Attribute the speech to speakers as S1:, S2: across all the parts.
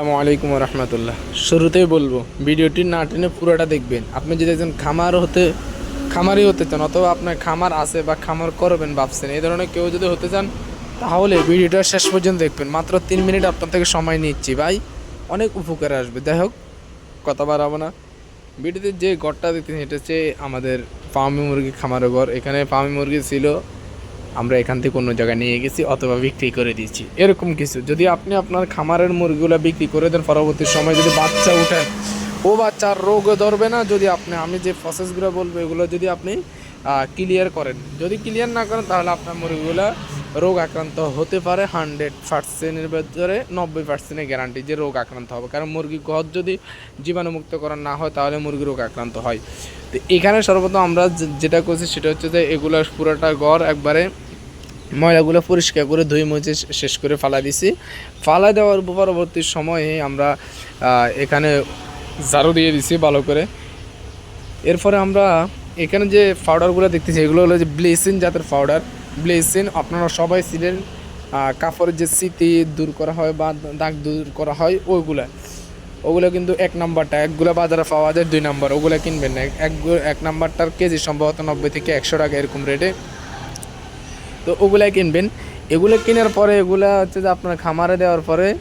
S1: আসসালামু আলাইকুম রহমতুল্লাহ। শুরুতেই বলব, ভিডিওটি না টেনে পুরোটা দেখবেন। আপনি যদি একজন খামার হতে খামারই হতে চান অথবা আপনার খামার আছে বা খামার করবেন, ভাবছেন, এই ধরনের কেউ যদি হতে চান, তাহলে ভিডিওটা শেষ পর্যন্ত দেখবেন। মাত্র তিন মিনিট আপনার থেকে সময় নিচ্ছি। ভাই, অনেক উপকারে আসবে। যাই হোক, কথা বাড়াবো না। ভিডিওতে যে ঘরটা দেখতেছেন এটা হচ্ছে আমাদের ফার্মি মুরগি খামারের ঘর এখানে ফার্মি মুরগি ছিল আমরা এখান থেকে অন্য জায়গায় নিয়ে গেছি অথবা বিক্রি করে দিয়েছি। এরকম কিছু। যদি আপনি আপনার খামারের মুরগিগুলো বিক্রি করে দেন, পরবর্তী সময় যদি বাচ্চা উঠেন ও বাচ্চার রোগও ধরবে না। যদি আপনি, আমি যে প্রসেসগুলো বলব, এগুলো যদি আপনি ক্লিয়ার করেন। যদি ক্লিয়ার না করেন, তাহলে আপনার মুরগিগুলো রোগ আক্রান্ত হতে পারে। হান্ড্রেড পার্সেন্টের ভেতরে নব্বই পার্সেন্টের গ্যারান্টি যে রোগ আক্রান্ত হবে। কারণ মুরগি ঘর যদি জীবাণুমুক্ত করা না হয়, তাহলে মুরগি রোগ আক্রান্ত হয়। তো এখানে সর্বপ্রথম আমরা যেটা করছি সেটা হচ্ছে যে এগুলো পুরোটা ঘর একবারে ময়লাগুলো পরিষ্কার করে ধুই মুছে শেষ করে ফালা দিছি। ফালা দেওয়ার পরবর্তী সময়ে আমরা এখানে ঝাড়ু দিয়ে দিছি ভালো করে। এরপরে আমরা এখানে যে পাউডারগুলো দেখতেছি, এগুলো হলো যে ব্লেসিন জাতের পাউডার ব্লেসিন আপনারা সবাই ছিলেন কাপড়ের যে স্মৃতি দূর করা হয় বা দাগ দূর করা হয়, ওইগুলা। ওগুলো কিন্তু এক নাম্বারটা, একগুলো বাজারে পাওয়া যায় দুই নাম্বার, ওগুলো কিনবেন না। এক এক- নাম্বারটার কেজি সম্ভবত নব্বই থেকে একশো টাকা এরকম রেটে তো ওগুলাই কিনবেন। এগুলো কেনার পরে এগুলা হচ্ছে যে আপনার খামারে দেওয়ার পরে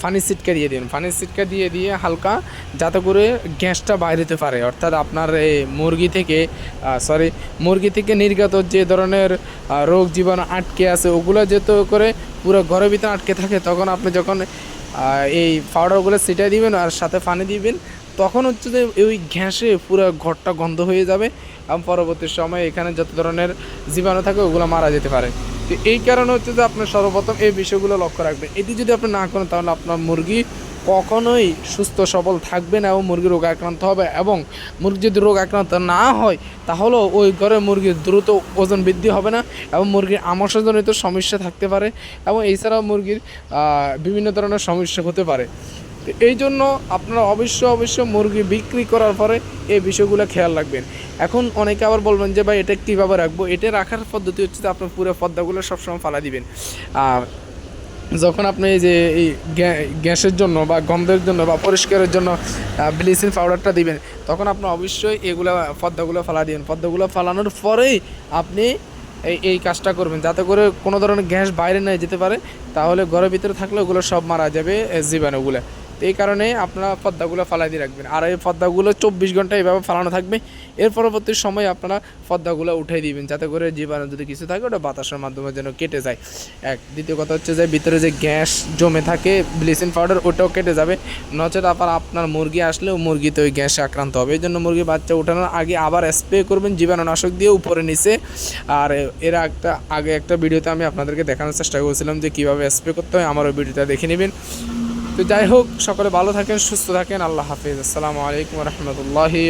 S1: ফানি সিটকা দিয়ে দিন। ফানি সিটকা দিয়ে দিয়ে হালকা যাতে করে গ্যাসটা বাইরেতে পারে। অর্থাৎ আপনার এই মুরগি থেকে সরি মুরগি থেকে নির্গত যে ধরনের রোগ জীবাণু আটকে আছে, ওগুলো যেহেতু করে পুরো ঘরের ভিতরে আটকে থাকে, তখন আপনি যখন এই পাউডারগুলো ছিটাই দিবেন আর সাথে পানি দিবেন, তখন হচ্ছে যে ওই ঘ্যাসে পুরো ঘরটা গন্ধ হয়ে যাবে এবং পরবর্তী সময়ে এখানে যত ধরনের জীবাণু থাকে ওগুলো মারা যেতে পারে। তো এই কারণে হচ্ছে যে আপনার সর্বপ্রথম এই বিষয়গুলো লক্ষ্য রাখবেন। এটি যদি আপনি না করেন তাহলে আপনার মুরগি কখনোই সুস্থ, সবল থাকবে না এবং মুরগি রোগ আক্রান্ত হবে এবং মুরগি যদি রোগ আক্রান্ত না হয়, তাহলেও ওই ঘরে মুরগির দ্রুত ওজন বৃদ্ধি হবে না এবং মুরগির আমসজনিত সমস্যা থাকতে পারে এবং এছাড়াও মুরগির বিভিন্ন ধরনের সমস্যা হতে পারে। এই জন্য আপনারা অবশ্যই অবশ্যই মুরগি বিক্রি করার পরে এই বিষয়গুলো খেয়াল রাখবেন। এখন অনেকে আবার বলবেন যে, ভাই, এটা কীভাবে রাখব? এটা রাখার পদ্ধতি হচ্ছে যে, আপনার পুরো পর্দাগুলো সবসময় ফালা দিবেন। আর যখন আপনি এই যে এই গ্যা- গ্যাসের জন্য বা গন্ধের জন্য বা পরিষ্কারের জন্য ব্লিচিং পাউডারটা দিবেন, তখন আপনি অবশ্যই এগুলো পর্দাগুলো ফালা দিবেন। পর্দাগুলো ফালানোর পরেই আপনি এই এই কাজটা করবেন। যাতে করে কোনো ধরনের গ্যাস বাইরে নিয়ে যেতে পারে, তাহলে ঘরের ভিতরে থাকলে ওগুলো সব মারা যাবে জীবাণুগুলো। এই কারণে আপনারা পর্দাগুলো ফালাই দিয়ে রাখবেন। আর এই পর্দাগুলো চব্বিশ ঘণ্টা এইভাবে ফালানো থাকবে। এর পরবর্তী সময় আপনারা পর্দাগুলো উঠাই দিবেন, যাতে করে জীবাণু যদি কিছু থাকে, ওটা বাতাসের মাধ্যমে যেন কেটে যায়। এক, দ্বিতীয় কথা হচ্ছে যে, ভিতরে যে গ্যাস জমে থাকে, ব্লিচিং পাউডার, ওটাও কেটে যাবে। নচেত আবার আপনার মুরগি আসলেও মুরগিতে ওই গ্যাসে আক্রান্ত হবে। এই জন্য মুরগি বাচ্চা ওঠানোর আগে আবার স্প্রে করবেন জীবাণুনাশক দিয়ে উপরে নিচে। আর এর একটা, আগে একটা ভিডিওতে আমি আপনাদেরকে দেখানোর চেষ্টা করেছিলাম যে কীভাবে স্প্রে করতে হয়, আমার ওই ভিডিওটা দেখে নেবেন। তো যাই হোক সকলে ভালো থাকেন সুস্থ থাকেন। আল্লাহ হাফিজ। আসসালামু আলাইকুম রহমতুল্লাহি